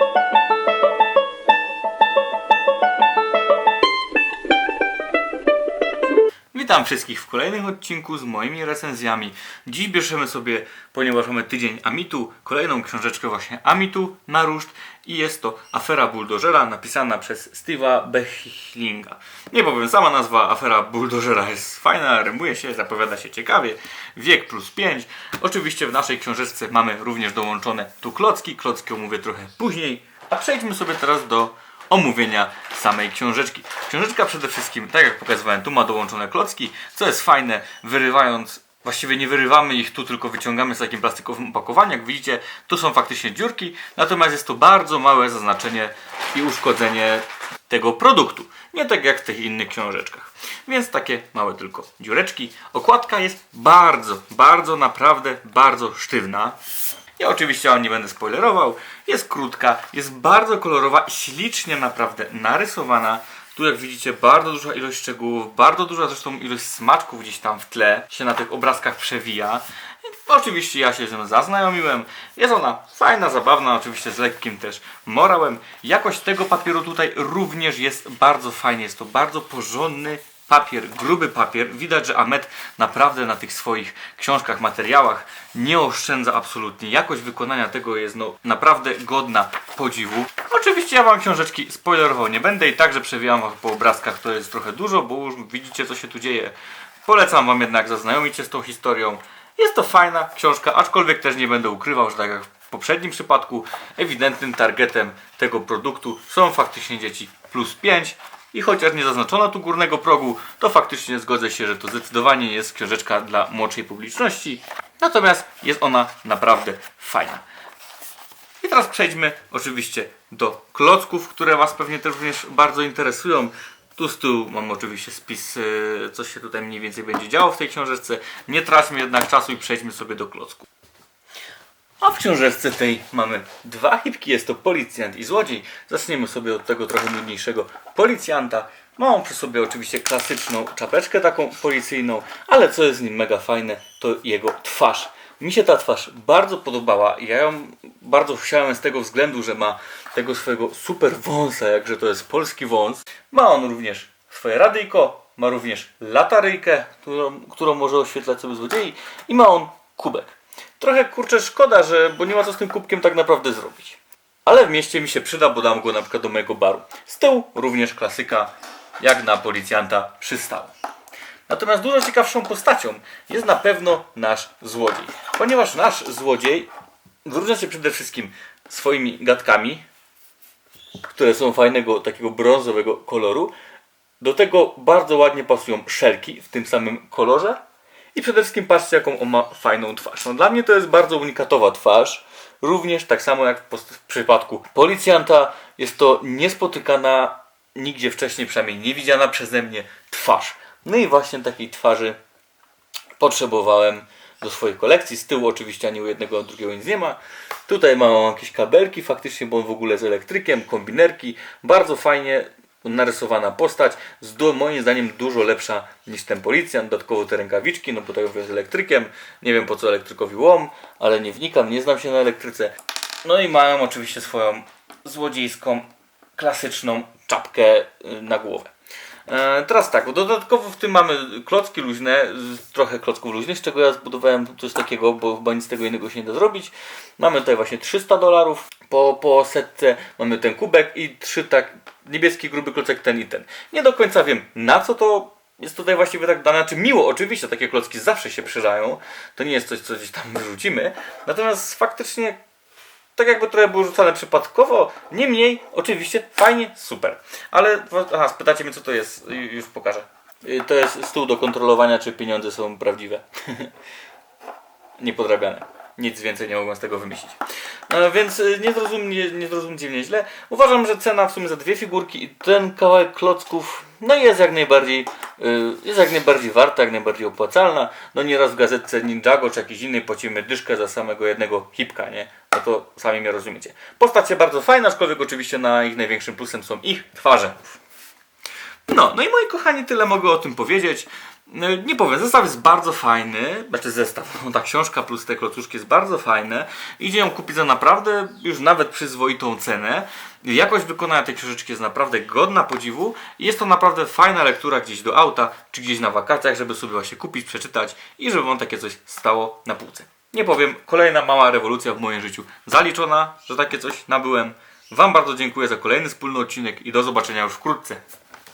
Thank you. Witam wszystkich w kolejnym odcinku z moimi recenzjami. Dziś bierzemy sobie, ponieważ mamy tydzień Amitu, kolejną książeczkę właśnie Amitu na ruszt i jest to Afera Buldożera napisana przez Steve'a Bechlinga. Nie powiem, sama nazwa Afera Buldożera jest fajna, rymuje się, zapowiada się ciekawie. Wiek plus 5. Oczywiście w naszej książeczce mamy również dołączone tu klocki, klocki omówię trochę później. A przejdźmy sobie teraz do omówienia samej książeczki. Książeczka przede wszystkim, tak jak pokazywałem, tu ma dołączone klocki, co jest fajne, wyrywając, właściwie nie wyrywamy ich tu, tylko wyciągamy z takim plastikowym opakowaniu. Jak widzicie, tu są faktycznie dziurki, natomiast jest to bardzo małe zaznaczenie i uszkodzenie tego produktu. Nie tak jak w tych innych książeczkach. Więc takie małe tylko dziureczki. Okładka jest bardzo, bardzo, naprawdę bardzo sztywna. Ja oczywiście wam nie będę spoilerował. Jest krótka, jest bardzo kolorowa ślicznie naprawdę narysowana. Tu jak widzicie bardzo duża ilość szczegółów, bardzo duża zresztą ilość smaczków gdzieś tam w tle się na tych obrazkach przewija. Oczywiście ja się z nią zaznajomiłem. Jest ona fajna, zabawna, oczywiście z lekkim też morałem. Jakość tego papieru tutaj również jest bardzo fajnie. Jest to bardzo porządny papier, gruby papier. Widać, że Amet naprawdę na tych swoich książkach, materiałach nie oszczędza absolutnie. Jakość wykonania tego jest no, naprawdę godna podziwu. Oczywiście ja Wam książeczki spoilerował nie będę i także przewijam po obrazkach, to jest trochę dużo, bo już widzicie co się tu dzieje. Polecam Wam jednak zaznajomić się z tą historią. Jest to fajna książka, aczkolwiek też nie będę ukrywał, że tak jak w poprzednim przypadku, ewidentnym targetem tego produktu są faktycznie dzieci plus 5. I chociaż nie zaznaczono tu górnego progu, to faktycznie zgodzę się, że to zdecydowanie jest książeczka dla młodszej publiczności. Natomiast jest ona naprawdę fajna. I teraz przejdźmy oczywiście do klocków, które Was pewnie też również bardzo interesują. Tu z tyłu mam oczywiście spis, yy, co się tutaj mniej więcej będzie działo w tej książeczce. Nie traćmy jednak czasu i przejdźmy sobie do klocków. A w książeczce tej mamy dwa hipki, jest to policjant i złodziej. Zaczniemy sobie od tego trochę nudniejszego policjanta. Ma on przy sobie oczywiście klasyczną czapeczkę taką policyjną, ale co jest z nim mega fajne, to jego twarz. Mi się ta twarz bardzo podobała. Ja ją bardzo chciałem z tego względu, że ma tego swojego super wąsa, jakże to jest polski wąs. Ma on również swoje radyjko, ma również lataryjkę, którą, którą może oświetlać sobie złodziei i ma on kubek. Trochę kurczę szkoda, że, bo nie ma co z tym kubkiem tak naprawdę zrobić. Ale w mieście mi się przyda, bo dam go na przykład do mojego baru. Z tyłu również klasyka, jak na policjanta przystało. Natomiast dużo ciekawszą postacią jest na pewno nasz złodziej. Ponieważ nasz złodziej wyróżnia się przede wszystkim swoimi gadkami, które są fajnego takiego brązowego koloru. Do tego bardzo ładnie pasują szelki w tym samym kolorze. I przede wszystkim patrzcie, jaką on ma fajną twarz. No, dla mnie to jest bardzo unikatowa twarz. Również tak samo jak w przypadku policjanta, jest to niespotykana nigdzie wcześniej, przynajmniej nie widziana przeze mnie twarz. No i właśnie takiej twarzy potrzebowałem do swojej kolekcji. Z tyłu oczywiście ani u jednego, ani drugiego nic nie ma. Tutaj mam jakieś kabelki, faktycznie, bo on w ogóle z elektrykiem, kombinerki. Bardzo fajnie narysowana postać. Z moim zdaniem dużo lepsza niż ten policjant. Dodatkowo te rękawiczki, no bo to jest elektrykiem. Nie wiem po co elektrykowi łom, ale nie wnikam, nie znam się na elektryce. No i mają oczywiście swoją złodziejską, klasyczną czapkę y, na głowę. E, teraz tak, dodatkowo w tym mamy klocki luźne, trochę klocków luźnych, z czego ja zbudowałem coś takiego, bo chyba nic z tego innego się nie da zrobić. Mamy tutaj właśnie 300 dolarów po, po setce, mamy ten kubek i trzy tak, niebieski gruby klocek ten i ten. Nie do końca wiem na co to jest tutaj właściwie tak dane, czy miło, oczywiście takie klocki zawsze się przydają, to nie jest coś, co gdzieś tam wyrzucimy, natomiast faktycznie tak jakby trochę było rzucane przypadkowo. Niemniej, oczywiście, fajnie, super. Ale, aha, spytacie mnie co to jest, Ju- już pokażę. Y, To jest stół do kontrolowania, czy pieniądze są prawdziwe. Niepodrabiane. Nic więcej nie mogłem z tego wymyślić. No, więc y, nie zrozum, nie, nie zrozumcie mnie źle. Uważam, że cena w sumie za dwie figurki i ten kawałek klocków no jest jak najbardziej y, jest jak najbardziej warta, jak najbardziej opłacalna. No nieraz w gazetce Ninjago czy jakiejś innej płacimy dyszkę za samego jednego hipka, nie? No to sami mnie rozumiecie. Postać jest bardzo fajna, aczkolwiek oczywiście na ich największym plusem są ich twarze. No, no i moi kochani, tyle mogę o tym powiedzieć. No, Nie powiem, zestaw jest bardzo fajny, znaczy zestaw, ta książka plus te klocuszki jest bardzo fajne. Idzie ją kupić za naprawdę już nawet przyzwoitą cenę. Jakość wykonania tej książeczki jest naprawdę godna podziwu jest to naprawdę fajna lektura gdzieś do auta, czy gdzieś na wakacjach, żeby sobie właśnie kupić, przeczytać i żeby wam takie coś stało na półce. Nie powiem, kolejna mała rewolucja w moim życiu zaliczona, że takie coś nabyłem. Wam bardzo dziękuję za kolejny wspólny odcinek i do zobaczenia już wkrótce.